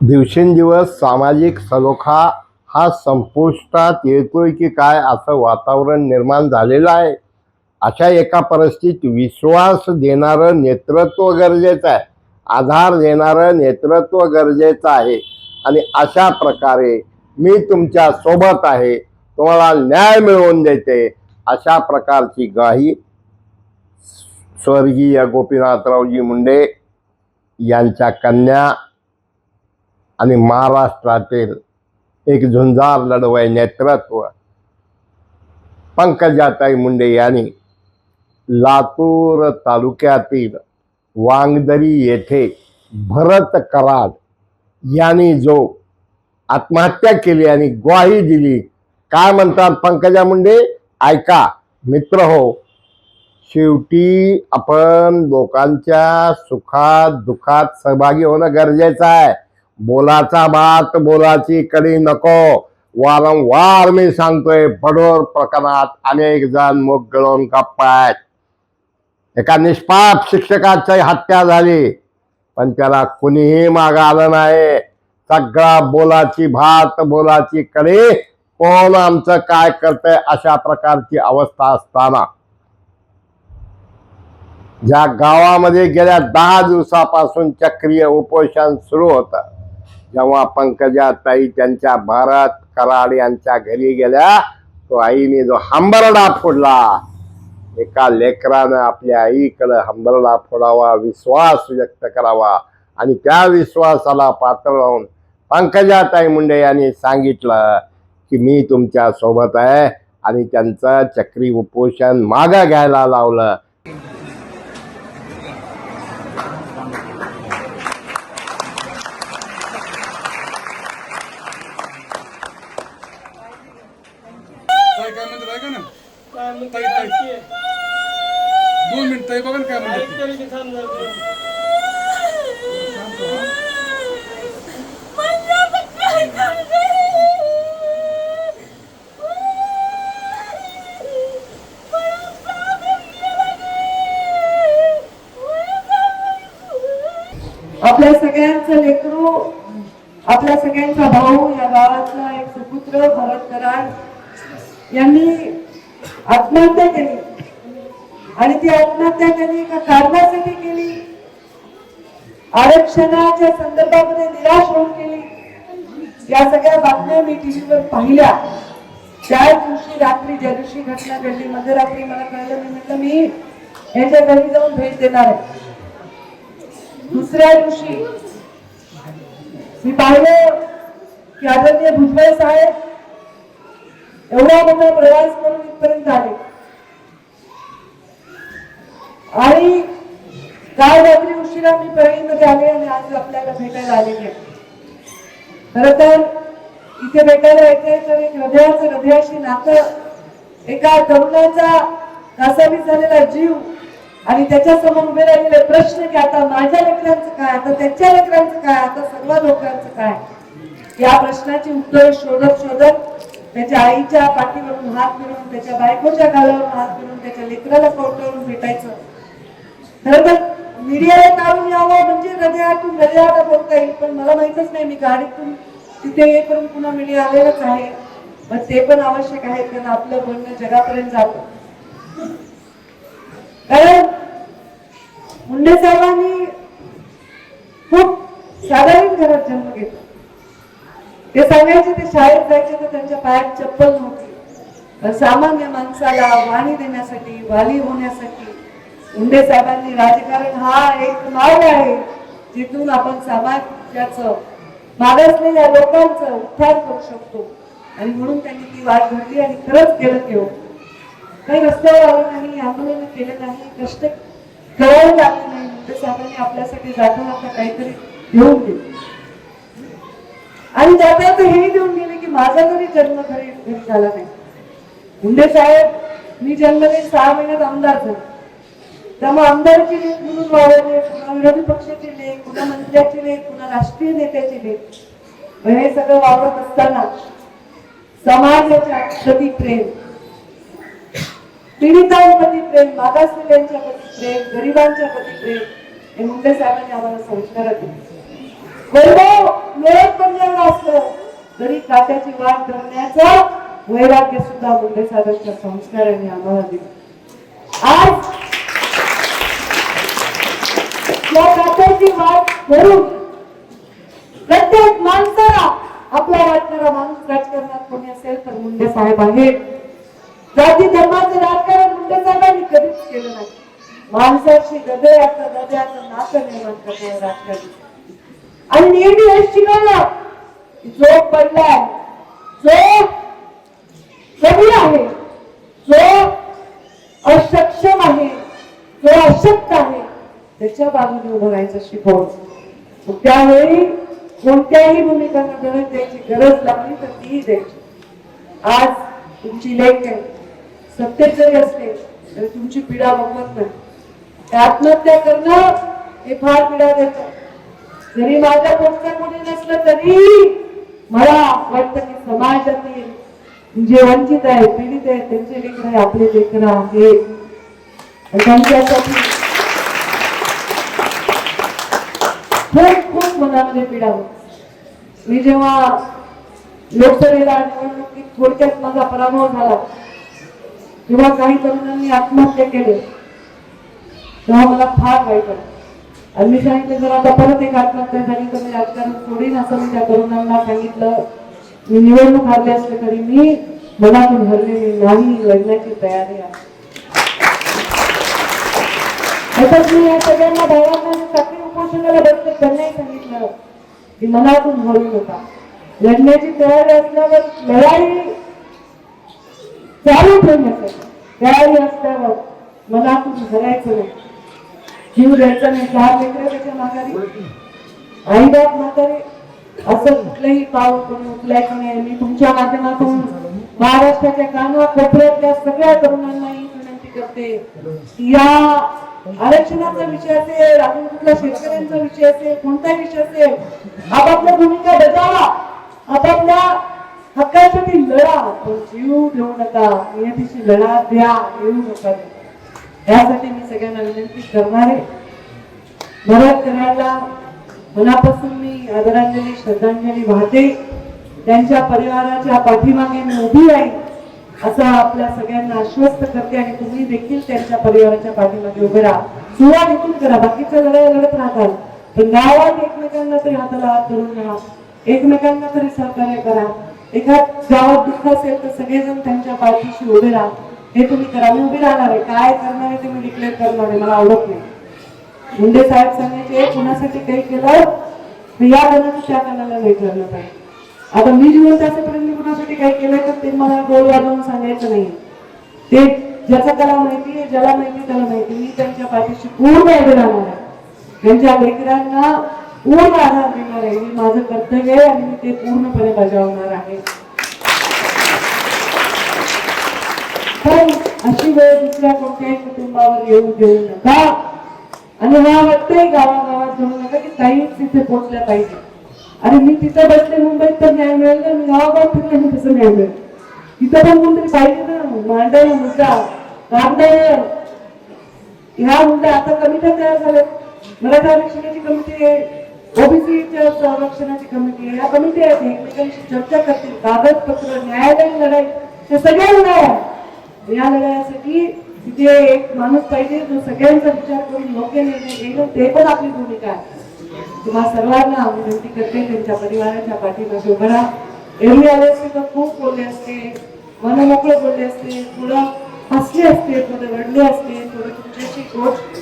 दिवसेंदिवस सामाजिक सलोखा हा संपुष्टात येतोय की काय असं वातावरण निर्माण झालेलं आहे. अशा एका परिस्थितीत विश्वास देणारं नेतृत्व गरजेचं आहे. आधार देणारं नेतृत्व गरजेचं आहे. आणि अशा प्रकारे मी तुमच्यासोबत आहे. तुम्हाला न्याय मिळवून देते. अशा प्रकारची ग्वाही स्वर्गीय गोपीनाथरावजी मुंडे यांच्या कन्या आणि महाराष्ट्रातील एक झुंजार लढवय नेतृत्व पंकजाताई मुंडे यांनी लातूर तालुक्यातील वांगदरी येथे भरत कराड यांनी जो आत्महत्या केली आणि ग्वाही दिली. काय म्हणतात पंकजा मुंडे? ऐका मित्र हो शेवटी आपण लोकांच्या सुखात दुखात सहभागी होणं गरजेचं आहे. बोलाचा बात बोलाची कडी नको. वारंवार मी सांगतोय बडोर प्रकरणात अनेक जण मुख गळून गप्पायत एका निष्पाप शिक्षकाची हत्या झाली पण त्याला कुणीही माग आलं नाही. सगळा बोलाची भात बोलाची कडी कोण आमचं काय करतंय अशा प्रकारची अवस्था असताना. ज्या गावामध्ये गेल्या दहा दिवसापासून चक्रीय उपोषण सुरू होतं जेव्हा पंकजा ताई त्यांच्या भारत कराड यांच्या घरी गेल्या तो आईने जो हंबरडा फोडला एका लेकरानं आपल्या आईकडे हंबरडा फोडावा विश्वास व्यक्त करावा आणि त्या विश्वासाला पात्र राहून पंकजा ताई मुंडे यांनी सांगितलं की मी तुमच्यासोबत आहे आणि त्यांचं चक्री उपोषण मागं घ्यायला लावलं ताई काय म्हणतात ऐका ना ताई ताई दोन मिनिट ताई बघा ना काय म्हणतात आपल्या सगळ्यांचं लेकरू आपल्या सगळ्यांचा भाऊ या गावातला एक सुपुत्र भरत कराड यांनी आत्महत्या केली. आणि ती आत्महत्या त्यांनी एका कारणासाठी केली. आरक्षणाच्या संदर्भामध्ये निराश होऊन केली. या सगळ्या बातम्या मी टीव्हीवर पाहिल्या. त्या दिवशी रात्री ज्या दिवशी घटना घडली मध्यरात्री मला कळलं मी म्हटलं मी यांच्या घरी जाऊन भेट देणार आहे. दुसऱ्या दिवशी मी पाहिलं की आदरणीय भुजबळ साहेब एवढा मोठा प्रवास करून पर्यंत आले. आणि काल रात्री उशिरा मी परळीमध्ये आले आणि आज आपल्याला भेटायला आलेले आहे. खर तर इथे भेटायला येते तर एक हृदयाचं हृदयाशी नातं एका तरुणाचा कासावी झालेला जीव आणि त्याच्यासमोर उभे राहिलेले प्रश्न की आता माझ्या लेकरांचं काय आता त्यांच्या लेकरांचं काय आता सर्व लोकांचं काय? या प्रश्नाची उत्तरे शोधत शोधत त्याच्या आईच्या पाठीवरून हात मिळवून त्याच्या बायकोच्या गालावरून हात मिळवून त्याच्या लेकराला कवटवून भेटायचं. खरं तर मीडियाला काढून यावं म्हणजे हृदयातून हृदयाला बोलता येईल पण मला माहितच नाही मी गाडीतून तिथे येईपर्यंत पुन्हा मीडिया आलेलंच आहे. पण ते पण आवश्यक आहे कारण आपलं बोलणं जगापर्यंत जातं. कारण मुंडे साहेबांनी खूप साधारण घरात जन्म घेतला. ते सांगायचे ते शाळेत जायचे तर त्यांच्या पायात चप्पल नव्हती. सामान्य माणसाला वाणी देण्यासाठी वाली होण्यासाठी मुंडे साहेबांनी राजकारण हा एक मार्ग आहे जिथून आपण समाजाचं मागासलेल्या लोकांचं उत्थान करू शकतो. आणि म्हणून त्यांनी ती वाट धरली आणि खरंच केलं ते काही रस्त्यावर आलं नाही आंदोलन केलं नाही कष्ट करावं लागलं नाही मुंडे साहेबांनी आपल्यासाठी जाता जाता काहीतरी घेऊन दिलं आणि त्यात जाता हेही देऊन गेले की माझा जरी जन्म घरी घरी झाला नाही. मुंडे साहेब मी जन्मले सहा महिन्यात आमदार झाले त्यामुळे आमदारची लेख म्हणून वावरले पुन्हा विरोधी पक्षाची लेख पुन्हा मंत्र्याची लेख पुन्हा राष्ट्रीय नेत्याची लेख. हे सगळं वावरत असताना समाजाच्या प्रती प्रेम. पीडितांप्रती प्रेम मागासलेल्यांच्या प्रती प्रेम गरिबांच्या प्रती प्रेम हे मुंडे साहेबांनी आम्हाला संस्कारात दिले. वैभव मिळत असलं तरी काट्याची वाट धरण्याचा वैराग्य सुद्धा मुंडे साहेबांच्या संस्कारांनी आम्हाला दिलं. आज या काट्याची वाट धरून प्रत्येक माणसाला आपला वाटणारा माणूस राजकारणात कोणी असेल तर मुंडे साहेब आहेत. जाती धर्माचं राजकारण मुंडे साहेबांनी कधीच केलं नाही. माणसाशी हृदयाचं हृदयाचं नातं निर्माण करणारं राजकारण. आणि नेहमी हे शिकवलं जो पडलाय जो कमी आहे जो असक्षम आहे जो अशक्त आहे त्याच्या बाजूने उभं राहायचं शिकवलं. त्यावेळी कोणत्याही भूमिकांना गरज द्यायची गरज लागली तर तीही द्यायची. आज तुमची लेख आहे सत्तेत जरी असले तरी तुमची पीडा बघत नाही. आत्महत्या करणं हे फार पीडा देतं. जरी माझ्या पोटचं कोणी नसलं तरी मला वाटतं की समाजातील जे वंचित आहे पीडित आहे त्यांचे लेकर आहे आपले लेकर आहे त्यांच्यासाठी खूप खूप मनामध्ये पीडा मी जेव्हा लोकसभेला निवडणुकीत थोडक्यात माझा पराभव झाला तेव्हा काही तरुणांनी आत्महत्या केले. तेव्हा मला फार वाईट वाटतं आणि मी सांगितलं जर आता परत एक आत्महत्या झाली तर मी राजकारण सोडीन असं मी त्या तरुणांना सांगितलं. मी निवडणूक हरले असले तरी मी मनातून हरलेली नाही लढण्याची तयारी आहे. तसंच मी या सगळ्यांना बाळांना साखळी उपोषणाला बसले त्यांनाही सांगितलं की मनातून हरू नका. लढण्याची तयारी असल्यावर लढाई चालू ठेवण्यासाठी तयारी असल्यावर मनातून हरायचं नाही. जीव द्यायचा नाही चार लेकरं त्याच्या माघारी आई बाप म्हातारे असं कुठलंही पाऊल कोणी उचलायचं नाही. मी तुमच्या माध्यमातून महाराष्ट्राच्या काना कोपऱ्यातल्या सगळ्या तरुणांनाही विनंती करते. या आरक्षणाचा विषय असेल अजून कुठला शेतकऱ्यांचा विषय असेल कोणताही विषय असेल आपापल्या भूमिका बजावा. आपापल्या हक्कासाठी लढा. पण जीव देऊ नका. नियतीशी लढा द्या येऊ नका. यासाठी मी सगळ्यांना विनंती करणार. आहे भरत मनापासून मी आदरांजली श्रद्धांजली वाहते. त्यांच्या परिवाराच्या पाठीमागे मी उभी आहे असं आपल्या सगळ्यांना आश्वस्त करते आणि तुम्ही देखील त्यांच्या परिवाराच्या पाठीमागे उभे राहा. सुरुवात देखील करा बाकीच्या लढाया लढत राहतात. पण गावात एकमेकांना तरी हाताला हात धरून राहा. एकमेकांना तरी सहकार्य करा. एखाद गावात दुःख असेल तर सगळेजण त्यांच्या पाठीशी उभे राहा. हे तुम्ही करा मी उभी राहणार आहे. काय करणार आहे ते मी डिक्लेअर करणार आहे. मला आवडत नाही. मुंडे साहेब सांगायचे कुणासाठी काही केलं? तर या कणाचं त्या कानाला नाही करणं पाहिजे आता मी जिवंत असेपर्यंत मी कुणासाठी काही केलंय तर ते मला गोल वाजवून सांगायचं नाही. ते ज्याचा त्याला माहिती आहे ज्याला माहिती त्याला माहिती मी त्यांच्या पाठीशी पूर्ण उभे राहणार आहे. त्यांच्या लेकरांना पूर्ण आधार देणार आहे. मी माझं कर्तव्य आहे आणि मी ते पूर्णपणे बजावणार आहे पण अशी वेळ दुसऱ्या कोणत्याही कुटुंबावर येऊ देऊ नका. आणि हा वाटतंय गावागावात जाऊ नका की ताई तिथे पोहोचल्या पाहिजे. अरे मी तिथं बसले मुंबईत तर न्याय मिळेल ना मी गावागावात फिरले मी तसं न्याय मिळेल? तिथं पण कोणतरी पाहिजे ना? मांडायला मुद्दा कागदाय ह्या मुद्दा आता कमिट्या तयार झाल्या मराठा आरक्षणाची कमिटी आहे ओबीसीच्या संरक्षणाची कमिटी आहे. या कमिटी आहेत एकमेकांशी चर्चा करतील. कागदपत्र न्यायालयीन लढाई हे सगळे लढाई आहे या लढ्यासाठी तिथे एक माणूस पाहिजे जो सगळ्यांचा विचार करून योग्य निर्णय घेईल ते पण आपली भूमिका आहे. तुम्हा सर्वांना विनंती करते त्यांच्या परिवाराच्या पाठीमागे उभं राहा. एरवी आले असते तर खूप बोलले असते मन मोकळं बोलले असते थोडं हसले असते थोडं रडले असते थोडं तुमच्याशी गोष्ट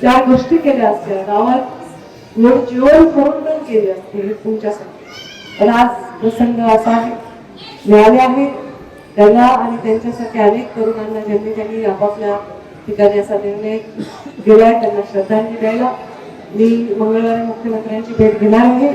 त्या गोष्टी केल्या असत्या गावात गोड जीवन करून पण केले असते हे तुमच्यासाठी. पण आज प्रसंग असा आहे मिळाले आहे त्यांना आणि त्यांच्यासारख्या अनेक तरुणांना ज्यांनी त्यांनी आपापल्या ठिकाणी असा निर्णय दिलाय त्यांना श्रद्धांजली द्यायला मी मंगळवारी मुख्यमंत्र्यांची भेट घेणार आहे.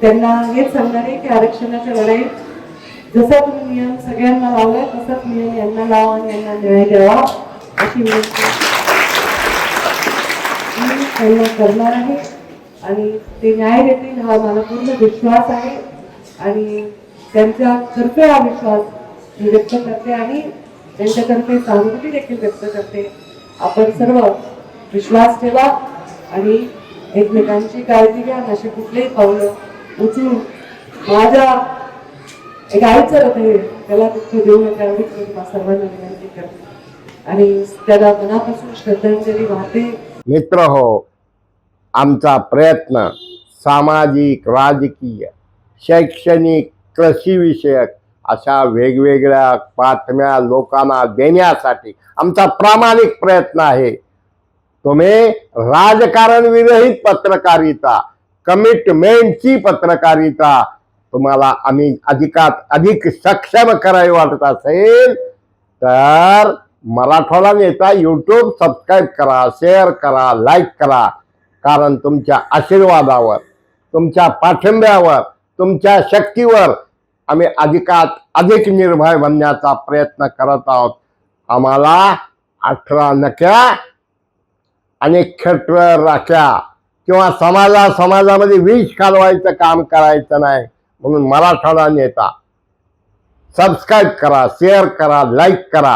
त्यांना हेच सांगणार आहे की आरक्षणाच्या लढाईत जसा तुम्ही नियम सगळ्यांना लावलाय तसाच नियम यांना लावा आणि यांना न्याय द्यावा अशी विनंती मी त्यांना करणार आहे. आणि ते न्याय देतील हा मला पूर्ण विश्वास आहे. आणि त्यांचा तर्फे हा विश्वास व्यक्त करते आणि त्यांच्यातर्फे सहानुभूती देखील व्यक्त करते. आपण सर्व विश्वास ठेवा आणि एकमेकांची काळजी घ्या. आणि अशी कुठलेही पावलं उचलून माझ्या एक आईचं रथ आहे. त्याला दुःख देऊ नका एवढीच मी सर्वांना विनंती करते. आणि त्याला मनापासून श्रद्धांजली वाहते. मित्र हो आमचा प्रयत्न सामाजिक राजकीय शैक्षणिक कृषी विषयक अशा वेगवेगळ्या बातम्या लोकांना देण्यासाठी आमचा प्रामाणिक प्रयत्न आहे. तुम्ही राजकारण विरहित पत्रकारिता कमिटमेंटची पत्रकारिता तुम्हाला आम्ही अधिकात अधिक सक्षम करावी वाटत असेल तर मराठवाडा नेता यूट्यूब सबस्क्राईब करा शेअर करा लाईक करा. कारण तुमच्या आशीर्वादावर तुमच्या पाठिंब्यावर तुमच्या शक्तीवर आम्ही अधिकात अधिक निर्भय बनण्याचा प्रयत्न करत आहोत. आम्हाला अठरा नक्या आणि खटर राख्या किंवा समाजा समाजामध्ये विष कालवायचं काम करायचं नाही म्हणून मराठवाडा नेता सबस्क्राईब करा शेअर करा लाईक करा.